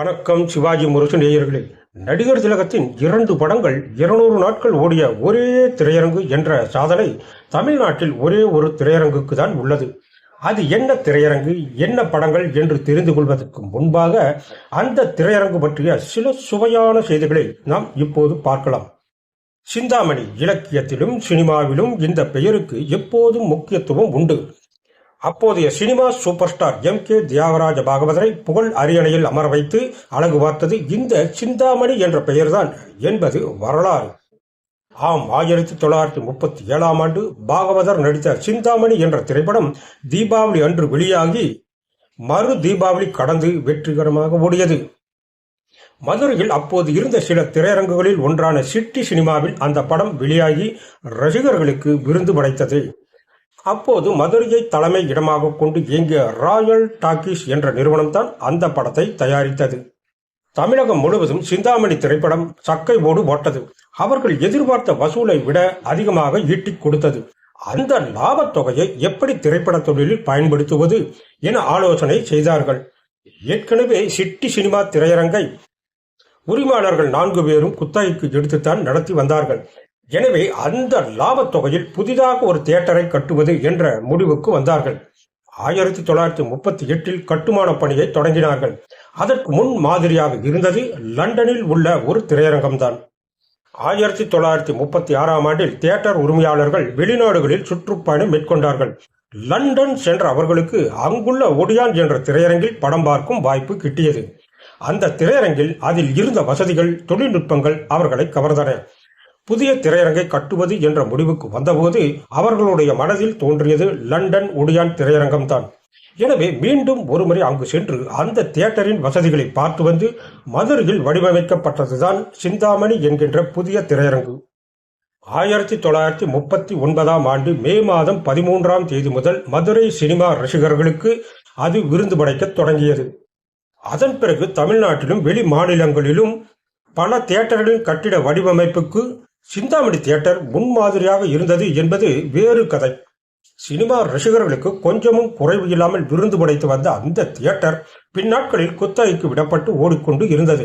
வணக்கம் சிவாஜி முரசு நேயர்களே. நடிகர் திலகத்தின் இரண்டு படங்கள் இருநூறு நாட்கள் ஓடிய ஒரே திரையரங்கு என்ற சாதனை தமிழ்நாட்டில் ஒரே ஒரு திரையரங்குக்கு தான் உள்ளது. அது என்ன திரையரங்கு என்ன படங்கள் என்று தெரிந்து கொள்வதற்கு முன்பாக அந்த திரையரங்கு பற்றிய சில சுவையான செய்திகளை நாம் இப்போது பார்க்கலாம். சிந்தாமணி இலக்கியத்திலும் சினிமாவிலும் இந்த பெயருக்கு எப்போதும் முக்கியத்துவம் உண்டு. அப்போதைய cinema super star M K Thyagaraja பாகவதரை புகழ் அரியணையில் அமர வைத்து அழகு பார்த்தது இந்த சிந்தாமணி என்ற பெயர்தான் என்பது வரலாறு. ஆம் ஆயிரத்தி தொள்ளாயிரத்தி முப்பத்தி ஏழாம் ஆண்டு பாகவதர் நடித்த சிந்தாமணி என்ற திரைப்படம் தீபாவளி அன்று வெளியாகி மறு தீபாவளி கடந்து வெற்றிகரமாக ஓடியது. மதுரையில் அப்போது இருந்த சில திரையரங்குகளில் ஒன்றான சிட்டி சினிமாவில் அந்த படம் வெளியாகி ரசிகர்களுக்கு விருந்து படைத்தது. அப்போது மதுரையை தலைமை இடமாக கொண்டு இயங்கிய ராயல் டாக்கீஸ் என்ற நிறுவனம்தான் அந்த படத்தை தயாரித்தது. தமிழகம் முழுவதும் சிந்தாமணி திரைப்படம் சக்கை ஓடு ஓட்டது. அவர்கள் எதிர்பார்த்த வசூலை விட அதிகமாக ஈட்டிக் கொடுத்தது. அந்த லாபத் தொகையை எப்படி திரைப்பட தொழிலில் பயன்படுத்துவது என ஆலோசனை செய்தார்கள். ஏற்கனவே சிட்டி சினிமா திரையரங்கை உரிமையாளர்கள் நான்கு பேரும் குத்தகைக்கு எடுத்துத்தான் நடத்தி வந்தார்கள். எனவே அந்த லாபத் தொகையில் புதிதாக ஒரு தியேட்டரை கட்டுவது என்ற முடிவுக்கு வந்தார்கள். ஆயிரத்தி தொள்ளாயிரத்தி முப்பத்தி எட்டில் கட்டுமான பணியை தொடங்கினார்கள். அதற்கு முன் மாதிரியாக இருந்தது லண்டனில் உள்ள ஒரு திரையரங்கம்தான். ஆயிரத்தி தொள்ளாயிரத்தி முப்பத்தி ஆறாம் ஆண்டில் தியேட்டர் உரிமையாளர்கள் வெளிநாடுகளில் சுற்றுப்பயணம் மேற்கொண்டார்கள். லண்டன் சென்ற அவர்களுக்கு அங்குள்ள ஒடியான் என்ற திரையரங்கில் படம் பார்க்கும் வாய்ப்பு கிட்டியது. அந்த திரையரங்கில் அதில் இருந்த வசதிகள் தொழில்நுட்பங்கள் அவர்களை கவர்ந்தன. புதிய திரையரங்கை கட்டுவது என்ற முடிவுக்கு வந்தபோது அவர்களுடைய மனதில் தோன்றியது லண்டன் ஒடியான் திரையரங்கம்தான். எனவே மீண்டும் ஒருமுறை அங்கு சென்று அந்த தியேட்டரின் வசதிகளை பார்த்து வந்து மதுரையில் வடிவமைக்கப்பட்டதுதான் சிந்தாமணி என்கின்ற புதிய திரையரங்கு. ஆயிரத்தி தொள்ளாயிரத்தி முப்பத்தி ஒன்பதாம் ஆண்டு மே மாதம் பதிமூன்றாம் தேதி முதல் மதுரை சினிமா ரசிகர்களுக்கு அது விருந்து படைக்கத் தொடங்கியது. அதன் பிறகு தமிழ்நாட்டிலும் வெளி மாநிலங்களிலும் பல தியேட்டர்களின் கட்டிட வடிவமைப்புக்கு சிந்தாமணி தியேட்டர் முன்மாதிரியாக இருந்தது என்பது வேறு கதை. சினிமா ரசிகர்களுக்கு கொஞ்சமும் குறைவு இல்லாமல் விருந்து படைத்து வந்த அந்த தியேட்டர் பின்னாட்களில் குத்தகைக்கு விடப்பட்டு ஓடிக்கொண்டு இருந்தது.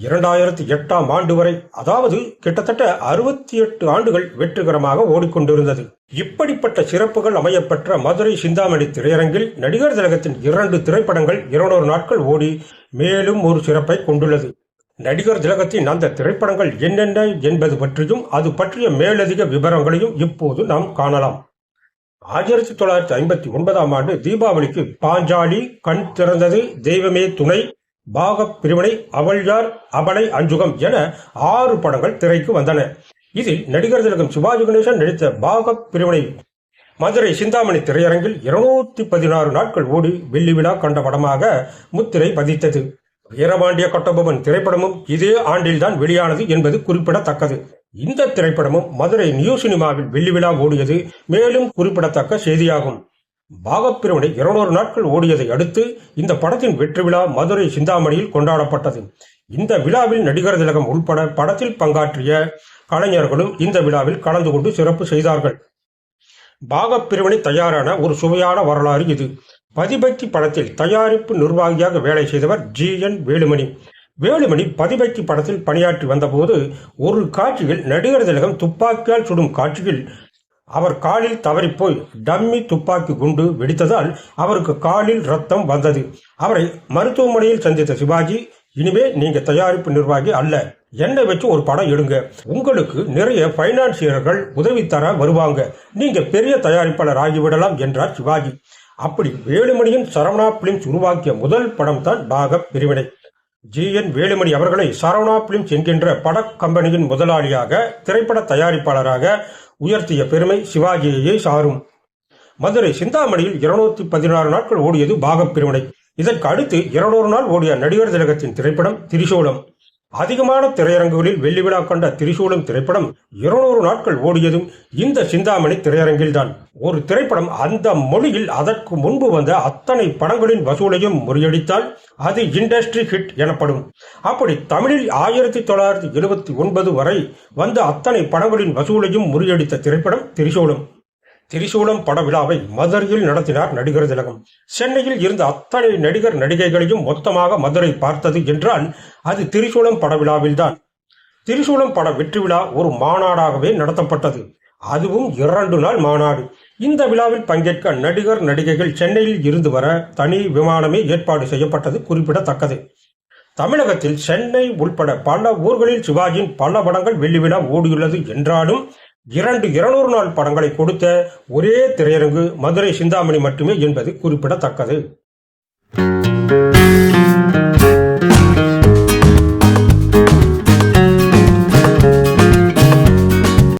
இரண்டாயிரத்தி எட்டாம் ஆண்டு வரை அதாவது கிட்டத்தட்ட அறுபத்தி எட்டு ஆண்டுகள் வெற்றிகரமாக ஓடிக்கொண்டிருந்தது. இப்படிப்பட்ட சிறப்புகள் அமையப்பெற்ற மதுரை சிந்தாமணி திரையரங்கில் நடிகர் திலகத்தின் இரண்டு திரைப்படங்கள் இருநூறு நாட்கள் ஓடி மேலும் ஒரு சிறப்பை கொண்டுள்ளது. நடிகர் திலகத்தின் அந்த திரைப்படங்கள் என்னென்ன என்பது பற்றியும் அது பற்றிய மேலதிக விவரங்களையும் இப்போது நாம் காணலாம். ஆயிரத்தி தொள்ளாயிரத்தி ஐம்பத்தி ஒன்பதாம் ஆண்டு தீபாவளிக்கு பாஞ்சாலி கண் திறந்தது தெய்வமே துணை பாகப் பிரிவினை அவள்யார் அபலை அஞ்சுகம் என ஆறு படங்கள் திரைக்கு வந்தன. இதில் நடிகர் திலகம் சிவாஜி கணேசன் நடித்த பாகப் பிரிவினை மதுரை சிந்தாமணி திரையரங்கில் இருநூத்தி பதினாறு நாட்கள் ஓடி வெள்ளி விழா கண்ட படமாக முத்திரை பதித்தது. வீரபாண்டிய கட்டபொம்மன் திரைப்படமும் இதே ஆண்டில்தான் வெளியானது என்பது குறிப்பிடத்தக்கது. இந்த திரைப்படமும் மதுரை நியூ சினிமாவில் வெள்ளி விழா ஓடியது மேலும் குறிப்பிடத்தக்க செய்தியாகும். பாகப்பிரிவினை இருநூறு நாட்கள் ஓடியதை அடுத்து இந்த படத்தின் வெற்றி விழா மதுரை சிந்தாமணியில் கொண்டாடப்பட்டது. இந்த விழாவில் நடிகர் திலகம் உள்பட படத்தில் பங்காற்றிய கலைஞர்களும் இந்த விழாவில் கலந்து கொண்டு சிறப்பு செய்தார்கள். பாகப்பிரிவினை தயாரான ஒரு சுவையான வரலாறு இது. பதிபக்தி படத்தில் தயாரிப்பு நிர்வாகியாக வேலை செய்தவர் ஜி என் வேலுமணி. வேலுமணி பதிபக்தி படத்தில் பணியாற்றி வந்தபோது ஒரு காட்சியில் நடிகர் திலகம் துப்பாக்கியால் சுடும் காட்சியில் அவர் காலில் தவறிப்போய் டம்மி துப்பாக்கி குண்டு வெடித்ததால் அவருக்கு காலில் ரத்தம் வந்தது. அவரை மருத்துவமனையில் சந்தித்த சிவாஜி இனிமே நீங்க தயாரிப்பு நிர்வாகி அல்ல. என்னை வச்சு ஒரு படம் எடுங்க. உங்களுக்கு நிறைய பைனான்சியர்கள் உதவி தர வருவாங்க. நீங்க பெரிய தயாரிப்பாளர் ஆகிவிடலாம் என்றார் சிவாஜி. அப்படி வேலுமணியின் சரவணா பிலிம்ஸ் உருவாக்கிய முதல் படம் தான் பாக பிரிவினை. ஜி. என். வேலுமணி அவர்களை சரவணா பிலிம்ஸ் என்கின்ற பட கம்பெனியின் முதலாளியாக திரைப்பட தயாரிப்பாளராக உயர்த்திய பெருமை சிவாஜியையே சாரும். மதுரை சிந்தாமணியில் இருநூத்தி பதினாறு நாட்கள் ஓடியது பாகப் பிரிவினை. இதற்கு அடுத்து இருநூறு நாள் ஓடிய நடிகர் திலகத்தின் திரைப்படம் திரிசூலம். அதிகமான திரையரங்குகளில் வெள்ளி விழா கண்ட திரிசூலம் திரைப்படம் இருநூறு நாட்கள் ஓடியதும் இந்த சிந்தாமணி திரையரங்கில்தான். ஒரு திரைப்படம் அந்த மொழியில் அதற்கு முன்பு வந்த அத்தனை படங்களின் வசூலையும் முறியடித்தால் அது இண்டஸ்ட்ரி ஹிட் எனப்படும். அப்படி தமிழில் ஆயிரத்தி தொள்ளாயிரத்தி எழுபத்தி ஒன்பது வரை வந்த அத்தனை படங்களின் வசூலையும் முறியடித்த திரைப்படம் திரிசூலம். திரிசூலம் பட விழாவை மதுரையில் நடத்தினார் நடிகர் திலகம். சென்னையில் இருந்த அத்தனை நடிகர் நடிகைகளையும் மொத்தமாக மதுரை பார்த்தது என்றால் அது திரிசூலம் பட விழாவில்தான் திரிசூலம் பட வெற்றி விழா ஒரு மாநாடாகவே நடத்தப்பட்டது. அதுவும் இரண்டு நாள் மாநாடு. இந்த விழாவில் பங்கேற்க நடிகர் நடிகைகள் சென்னையில் இருந்து வர தனி விமானமே ஏற்பாடு செய்யப்பட்டது குறிப்பிடத்தக்கது. தமிழகத்தில் சென்னை உள்பட பல ஊர்களில் சிவாஜியின் பல படங்கள் வெள்ளி விழா ஓடியுள்ளது என்றாலும் இரண்டு இருநூறு நாள் படங்களை கொடுத்த ஒரே திரையரங்கு மதுரை சிந்தாமணி மட்டுமே என்பது குறிப்பிடத்தக்கது.